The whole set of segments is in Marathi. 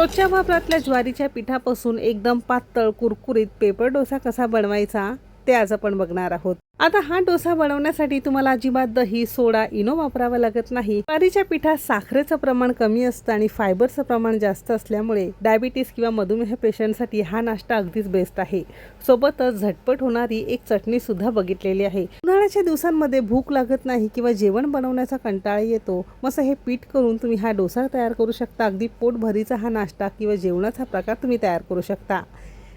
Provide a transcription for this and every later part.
रोजच्या वापरातल्या ज्वारीच्या पिठापासून एकदम पातळ कुरकुरीत पेपर डोसा कसा बनवायचा ते आज आपण बघणार आहोत. आता हा डोसा बनवण्यासाठी तुम्हाला अजिबात दही सोडा इनो वापरावा लागत नाही. ज्वारीच्या पिठात साखरेचं प्रमाण कमी असतं आणि फायबरचं प्रमाण जास्त असल्यामुळे डायबिटीस किंवा मधुमेह पेशंटसाठी हा नाश्ता अगदीच बेस्ट आहे. सोबतच झटपट होणारी एक चटणी सुद्धा बघितलेली आहे. उन्हाळ्याच्या दिवसांमध्ये भूक लागत नाही किंवा जेवण बनवण्याचा कंटाळा येतो असं हे पीठ करून तुम्ही हा डोसा तयार करू शकता. अगदी पोटभरीचा हा नाश्ता किंवा जेवणाचा प्रकार तुम्ही तयार करू शकता.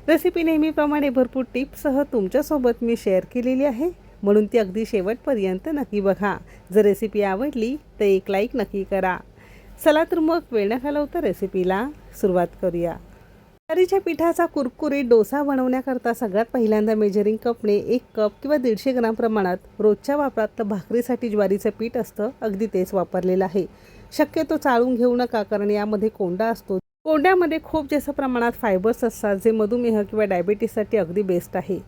रेसिपी नेहमीप्रमाणे भरपूर टिप्ससह तुमच्यासोबत मी शेअर केलेली आहे. म्हणून ती अगदी शेवटपर्यंत नक्की बघा. जर रेसिपी आवडली तर एक लाईक नक्की करा. चला तर मग वेळ न घालवता रेसिपीला सुरुवात करूया. ज्वारीच्या पिठाचा कुरकुरीत डोसा बनवण्याकरता सगळ्यात पहिल्यांदा मेजरिंग कपने एक कप किंवा दीडशे ग्राम प्रमाणात रोजच्या वापरात भाकरीसाठी ज्वारीचं पीठ असतं अगदी तेच वापरलेलं आहे. शक्यतो चाळून घेऊ नका कारण यामध्ये कोंडा असतो. कोंड्यामध्ये खूप जास्त प्रमाणात फायबर्स असतात जे मधुमेह किंवा डायबिटीससाठी अगदी बेस्ट आहे.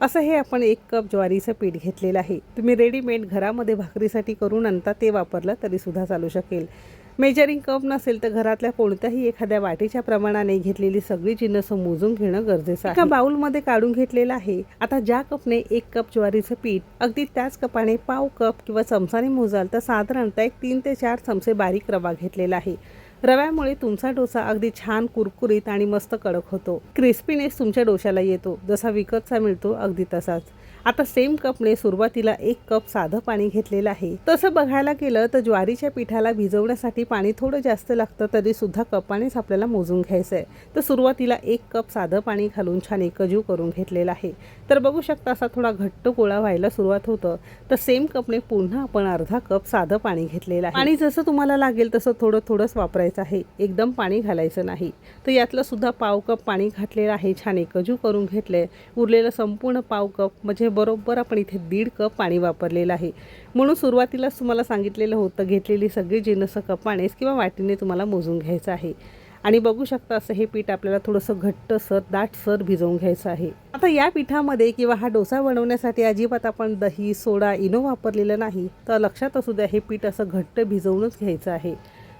असं हे आपण एक कप ज्वारीचं पीठ घेतलेलं आहे. तुम्ही रेडीमेड घरामध्ये भाकरीसाठी करून आणता ते वापरलं तरीसुद्धा चालू शकेल. मेजरिंग कप नसेल तर घरातल्या कोणत्याही एखाद्या वाटीच्या प्रमाणाने घेतलेली सगळी जिन्नस मोजून घेणं गरजेचं आहे. एका बाउलमध्ये काढून घेतलेलं आहे. आता ज्या कपने एक कप ज्वारीचं पीठ अगदी त्याच कपाने पाव कप किंवा चमचाने मोजाल तर साधारणतः एक तीन ते चार चमचे बारीक रवा घेतलेला आहे. रव्यामुळे तुमचा डोसा अगदी छान कुरकुरीत आणि मस्त कडक होतो. क्रिस्पीनेस तुमच्या डोशाला येतो. जसा विकतचा मिळतो अगदी तसाच. आता सेम कपने सुरुवातीला एक कप साधं पाणी घेतलेलं आहे. तसं बघायला गेलं तर ज्वारीच्या पिठाला भिजवण्यासाठी पाणी थोडं जास्त लागतं तरी सुद्धा कपानेच आपल्याला मोजून घ्यायचं आहे. तर सुरुवातीला एक कप साधं पाणी घालून छान एकजीव करून घेतलेलं आहे. तर बघू शकता असा थोडा घट्ट गोळा व्हायला सुरुवात होतं. तर सेम कपने पुन्हा आपण अर्धा कप साधं पाणी घेतलेलं आहे. आणि जसं तुम्हाला लागेल तसं थोडं थोडंच वापरायचं आहे. एकदम पाणी घालायचं नाही. तर यातलं सुद्धा पाव कप पाणी घातलेलं आहे. छान एकजीव करून घेतलंय. उरलेलं संपूर्ण पाव कप म्हणजे बरोबर आपण इथे दीड कप पाणी वापरलेलं आहे. म्हणून सुरुवातीलाच तुम्हाला सांगितलेलं होतं घेतलेली सगळी जिनसं कपानेच किंवा वाटीने तुम्हाला मोजून घ्यायचं आहे. आणि बघू शकता असं हे पीठ आपल्याला थोडंसं घट्ट सर दाट सर भिजवून घ्यायचं आहे. आता या पिठामध्ये किंवा हा डोसा बनवण्यासाठी अजिबात आपण दही सोडा इनो वापरलेलं नाही. तर लक्षात असू द्या हे पीठ असं घट्ट भिजवूनच घ्यायचं आहे.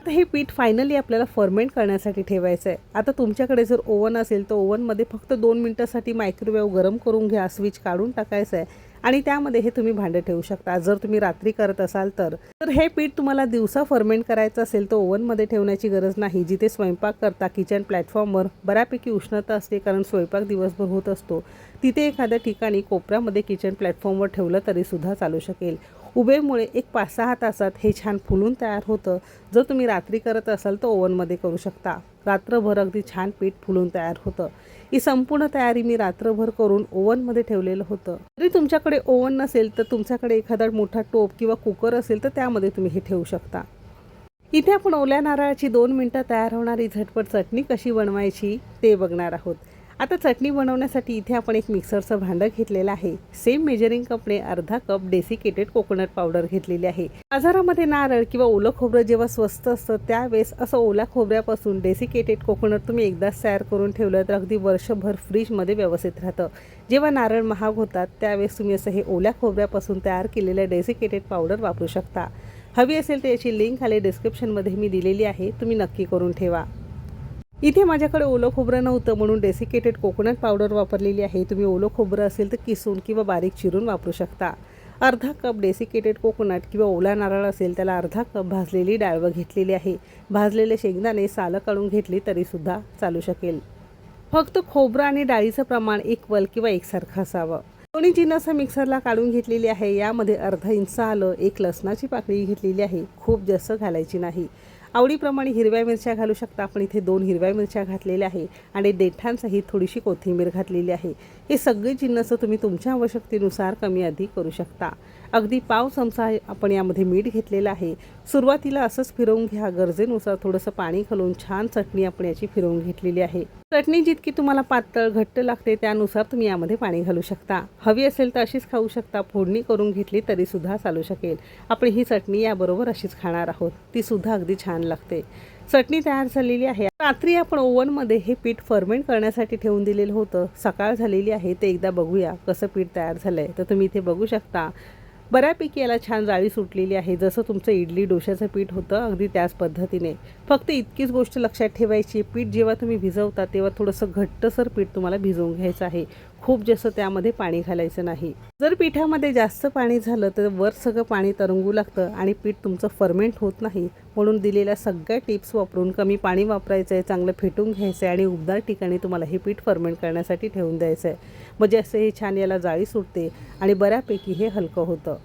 तर हे पीठ फायनली आपल्याला फर्मेंट करण्यासाठी ठेवायचं आहे आता तुमच्याकडे जर ओव्हन असेल तर ओव्हनमध्ये फक्त दोन मिनटासाठी मायक्रोवेव्ह गरम करून घ्या स्विच काढून टाकायचं आहे आणि त्यामध्ये हे तुम्ही भांडं ठेवू शकता. जर तुम्ही रात्री करत असाल तर. तर हे पीठ तुम्हाला दिवसा फर्मेंट करायचं असेल तर ओव्हनमध्ये ठेवण्याची गरज नाही. जिथे स्वयंपाक करता किचन प्लॅटफॉर्मवर बऱ्यापैकी उष्णता असते कारण स्वयंपाक दिवसभर होत असतो. तिथे एखाद्या ठिकाणी कोपऱ्यामध्ये किचन प्लॅटफॉर्मवर ठेवलं तरीसुद्धा चालू शकेल. उबेमुळे एक पाच सहा तासात हे छान फुलून तयार होतं. जर तुम्ही रात्री करत असाल तर ओव्हनमध्ये करू शकता. रात्रभर अगदी छान पीठ फुलून तयार होतं. ही संपूर्ण तयारी मी रात्रभर करून ओव्हनमध्ये ठेवलेलं होतं. जरी तुमच्याकडे ओव्हन नसेल तर तुमच्याकडे एखादा मोठा टोप किंवा कुकर असेल तर त्यामध्ये तुम्ही हे ठेवू शकता. इथे आपण ओल्या नारळाची दोन मिनटं तयार होणारी झटपट चटणी कशी बनवायची ते बघणार आहोत. आता चटणी बनवण्यासाठी इथे आपण एक मिक्सरचं भांडं घेतलेलं आहे. सेम मेजरिंग कपने अर्धा कप डेसिकेटेड कोकोनट पावडर घेतलेली आहे. बाजारामध्ये नारळ किंवा ओलं खोबरं जेव्हा स्वस्त असतं त्यावेळेस असं ओल्या खोबऱ्यापासून डेसिकेटेड कोकोनट तुम्ही एकदाच तयार करून ठेवलं तर अगदी वर्षभर फ्रीजमध्ये व्यवस्थित राहतं. जेव्हा नारळ महाग होतात त्यावेळेस तुम्ही असं हे ओल्या खोबऱ्यापासून तयार केलेलं डेसिकेटेड पावडर वापरू शकता. हवी असेल तर याची लिंक खाली डिस्क्रिप्शनमध्ये मी दिलेली आहे तुम्ही नक्की करून ठेवा. इथे माझ्याकडे ओलं खोबरं नव्हतं म्हणून डेसिकेटेड कोकोनट पावडर वापरलेली आहे. तुम्ही ओलं खोबरं असेल तर किसून किंवा बारीक चिरून वापरू शकता. अर्धा कप डेसिकेटेड कोकोनट किंवा ओला नारळ असेल त्याला अर्धा कप भाजलेली डाळवं घेतलेली आहे. भाजलेले शेंगदाणे सालं काढून घेतली तरीसुद्धा चालू शकेल. फक्त खोबरं आणि डाळीचं प्रमाण इक्वल किंवा एकसारखं असावं. दोन्ही जिन्नस मिक्सरला काढून घेतलेली आहे. यामध्ये अर्धा इंच आलं एक लसणाची पाकळी घेतलेली आहे. खूप जास्त घालायची नाही. आवडीप्रमाणे हिरव्या मिरच्या घालू शकता. आपण इथे दोन हिरव्या मिरच्या घातलेल्या आहे आणि देठांसहित थोडीशी कोथिंबीर घातलेली आहे. हे सगळे जिन्नस तुम्ही तुमच्या आवश्यकतेनुसार कमी अधिक करू शकता. अगदी पाव चमचा आपण यामध्ये मीठ घेतलेलं आहे. सुरुवातीला असंच फिरवून घ्या. गरजेनुसार थोडंसं पाणी घालून छान चटणी आपण याची फिरवून घेतलेली आहे. चटणी जितकी तुम्हाला पातळ घट्ट लागते त्यानुसार तुम्ही यामध्ये पाणी घालू शकता. हवी असेल तर अशीच खाऊ शकता. फोडणी करून घेतली तरी सुद्धा चालू शकेल. आपण ही चटणी याबरोबर अशीच खाणार आहोत. ती सुद्धा अगदी छान लागते. चटणी तयार झालेली आहे. रात्री आपण ओव्हनमध्ये हे पीठ फर्मेंट करण्यासाठी ठेवून दिलेलं होतं. सकाळ झालेली आहे. ते एकदा बघूया कसं पीठ तयार झालं आहे तर तुम्ही इथे बघू शकता. बऱ्यापैकी याला छान जाळी सुटलेली आहे. जसं तुमचं इडली डोशाचं पीठ होतं अगदी त्याच पद्धतीने. फक्त इतकीच गोष्ट लक्षात ठेवायची पीठ जेव्हा तुम्ही भिजवता तेव्हा थोडंसं घट्टसर पीठ तुम्हाला भिजवून घ्यायचं आहे. खूप जास्त त्यामध्ये पाणी घालायचं नाही. जर पिठामध्ये जास्त पाणी झालं तर वर सगळं पाणी तरंगू लागतं आणि पीठ तुमचं फर्मेंट होत नाही. म्हणून दिलेल्या सगळ्या टिप्स वापरून कमी पाणी वापरायचं आहे चांगलं फेटून घ्यायचं आहे आणि उबदार ठिकाणी तुम्हाला हे पीठ फर्मेंट करण्यासाठी ठेवून द्यायचं आहे म्हणजे असं हे छान याला जाळी सुटते आणि बऱ्यापैकी हे हलकं होतं.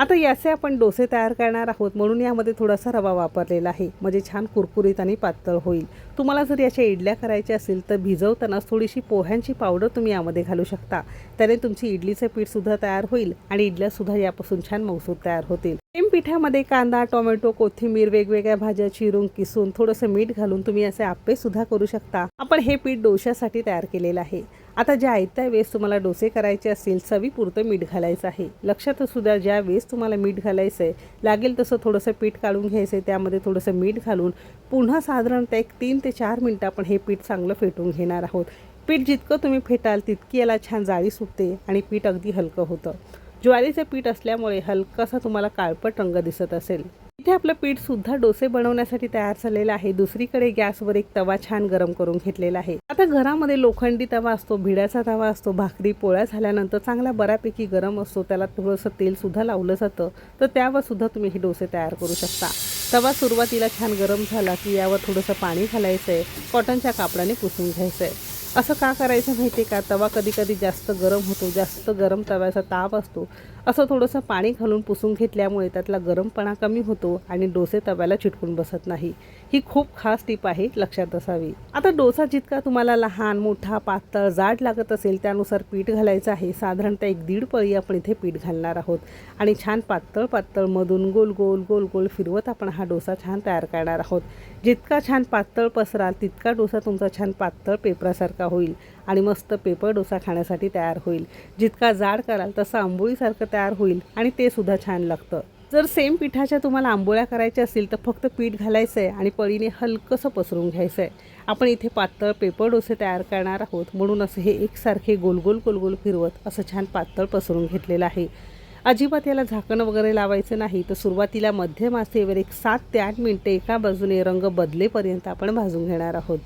आता याचे आपण डोसे तयार करणार आहोत. म्हणून यामध्ये थोडासा रवा वापरलेला आहे. म्हणजे छान कुरकुरीत आणि पातळ होईल. तुम्हाला जर याच्या इडल्या करायच्या असेल तर भिजवतानाच थोडीशी पोह्यांची पावडर तुम्ही यामध्ये घालू शकता. त्याने तुमची इडलीचं पीठसुद्धा तयार होईल आणि इडल्यासुद्धा यापासून छान मौसूद तयार होतील. सेम पिठामध्ये कांदा टोमॅटो कोथिंबीर वेगवेगळ्या भाज्या चिरून किसून थोडंसं मीठ घालून तुम्ही असे आप्पेसुद्धा करू शकता. आपण हे पीठ डोशासाठी तयार केलेलं आहे. आता ज्या आयत्या वेळेस तुम्हाला डोसे करायचे असतील चवीपुरतं मीठ घालायचं आहे. लक्षात सुद्धा ज्या वेळेस तुम्हाला मीठ घालायचं आहे लागेल तसं थोडंसं पीठ काढून घ्यायचं आहे त्यामध्ये थोडंसं मीठ घालून पुन्हा साधारणतः एक तीन ते चार मिनटं आपण हे पीठ चांगलं फेटून घेणार आहोत. पीठ जितकं तुम्ही फेटाल तितकी याला छान जाळी सुटते आणि पीठ अगदी हलकं होतं. ज्वारीचं पीठ असल्यामुळे हलकासा तुम्हाला काळपट रंग दिसत असेल. इथे आपलं पीठ सुद्धा डोसे बनवण्यासाठी तयार झालेलं आहे. दुसरीकडे गॅसवर एक तवा छान गरम करून घेतलेला आहे. आता घरामध्ये लोखंडी तवा असतो भिड्याचा तवा असतो भाकरी पोळ्या झाल्यानंतर चांगला बऱ्यापैकी गरम असतो. त्याला थोडंसं तेल सुद्धा लावलं जातं. तर त्यावर सुद्धा तुम्ही हे डोसे तयार करू शकता. तवा सुरुवातीला छान गरम झाला की यावर थोडंसं पाणी घालायचं आहे कॉटनच्या कापडाने पुसून घ्यायचं आहे असं का करायचं माहिती आहे का? तवा कधी कधी जास्त गरम होतो. जास्त गरम तव्याचा ताप असतो. असं थोडंसं पाणी घालून पुसून घेतल्यामुळे त्यातला गरमपणा कमी होतो आणि डोसे तव्याला चिटकून बसत नाही. ही खूप खास टीप आहे लक्षात असावी. आता डोसा जितका तुम्हाला लहान मोठा पातळ जाड लागत असेल त्यानुसार पीठ घालायचं आहे. साधारणतः एक दीड पळी आपण इथे पीठ घालणार आहोत. आणि छान पातळ पातळ मधून गोल गोल गोल गोल फिरवत आपण हा डोसा छान तयार करणार आहोत. जितका छान पातळ पसराल तितका डोसा तुमचा छान पातळ पेपरासारखा होईल. आणि मस्त पेपर डोसा खाण्यासाठी तयार होईल. जितका जाड कराल तसं आंबोळीसारखं तयार होईल आणि ते सुद्धा छान लागतं. जर सेम पिठाच्या तुम्हाला आंबोळ्या करायच्या असतील तर फक्त पीठ घालायचं आहे आणि पळीने हलकंसं पसरून घ्यायचं आहे आपण इथे पातळ पेपर डोसे तयार करणार आहोत. म्हणून असं हे एकसारखे गोलगोल गोलगोल फिरवत असं छान पातळ पसरून घेतलेलं आहे. अजिबात याला झाकण वगैरे लावायचं नाही तर सुरुवातीला मध्यम आसेवर एक सात ते आठ मिनटे एका बाजूने रंग बदलेपर्यंत आपण भाजून घेणार आहोत.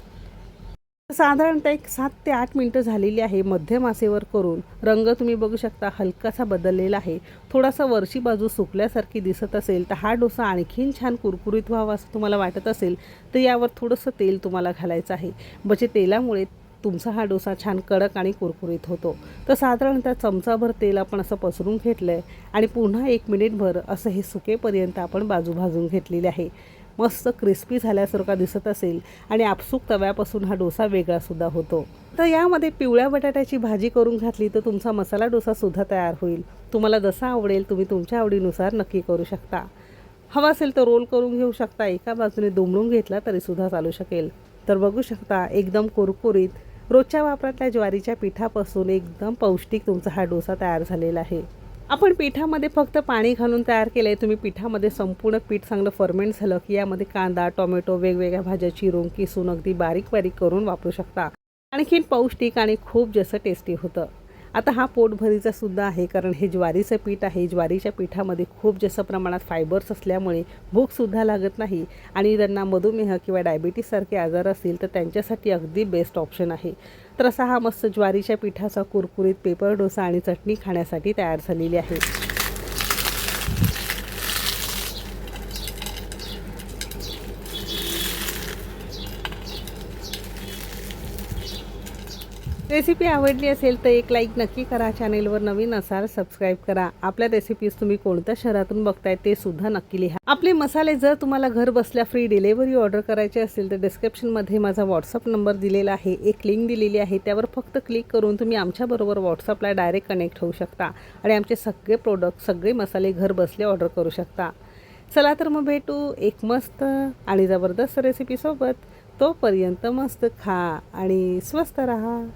साधारणतः एक सात ते आठ मिनटं झालेली आहे मध्यम आसेवर करून. रंग तुम्ही बघू शकता हलकासा बदललेला आहे. थोडासा वरची बाजू सुकल्यासारखी दिसत असेल तर हा डोसा आणखीन छान कुरकुरीत व्हावा असं तुम्हाला वाटत असेल तर यावर थोडंसं तेल तुम्हाला घालायचं आहे. म्हणजे तेलामुळे तुमचा हा डोसा छान कडक आणि कुरकुरीत होतो. तर साधारणतः चमचाभर तेल आपण असं पसरून घेतलं आहे आणि पुन्हा एक मिनिटभर असं हे सुकेपर्यंत आपण बाजू भाजून घेतलेली आहे. मस्त क्रिस्पी झाल्यासारखा दिसत असेल आणि आपसूक तव्यापासून हा डोसा वेगळासुद्धा होतो. तर यामध्ये पिवळ्या बटाट्याची भाजी करून घातली तर तुमचा मसाला डोसासुद्धा तयार होईल. तुम्हाला जसा आवडेल तुम्ही तुमच्या आवडीनुसार नक्की करू शकता. हवा असेल तर रोल करून घेऊ शकता एका बाजूने दुमडून घेतला तरीसुद्धा चालू शकेल. तर बघू शकता एकदम कुरकुरीत रोजच्या वापरातल्या ज्वारीच्या पिठापासून एकदम पौष्टिक तुमचा हा डोसा तयार झालेला आहे. आपण पिठामध्ये फक्त पाणी घालून तयार केलं आहे तुम्ही पिठामध्ये संपूर्ण पीठ चांगलं फर्मेंट झालं की यामध्ये कांदा टोमॅटो वेगवेगळ्या भाज्या चिरून किसून अगदी बारीक बारीक करून वापरू शकता. आणखीन पौष्टिक आणि खूप जास्त टेस्टी होतं. आता हा पोटभरीचा सुद्धा आहे कारण हे ज्वारीचं पीठ आहे. ज्वारीच्या पिठामध्ये खूप जास्त प्रमाणात फायबर्स असल्यामुळे भूकसुद्धा लागत नाही आणि त्यांना मधुमेह किंवा डायबिटीससारखे आजार असतील तर त्यांच्यासाठी अगदी बेस्ट ऑप्शन आहे. तर असा हा मस्त ज्वारीच्या पिठाचा कुरकुरीत पेपर डोसा आणि चटणी खाण्यासाठी तयार झालेली आहे. रेसिपी आवडली असेल तर एक लाईक नक्की करा. चॅनेलवर नवीन असाल सबस्क्राईब करा. आपल्या रेसिपीज तुम्ही कोणत्या शहरातून बघताय ते सुद्धा नक्की लिहा. आपले मसाले जर तुम्हाला घर बसल्या फ्री डिलेवरी ऑर्डर करायचे असेल तर डिस्क्रिप्शनमध्ये माझा व्हॉट्सअप नंबर दिलेला आहे. एक लिंक दिलेली आहे. त्यावर फक्त क्लिक करून तुम्ही आमच्याबरोबर व्हॉट्सअपला डायरेक्ट कनेक्ट होऊ शकता आणि आमचे सगळे प्रोडक्ट सगळे मसाले घर बसले ऑर्डर करू शकता. चला तर मग भेटू एक मस्त आणि जबरदस्त रेसिपीसोबत तोपर्यंत मस्त खा आणि स्वस्त राहा.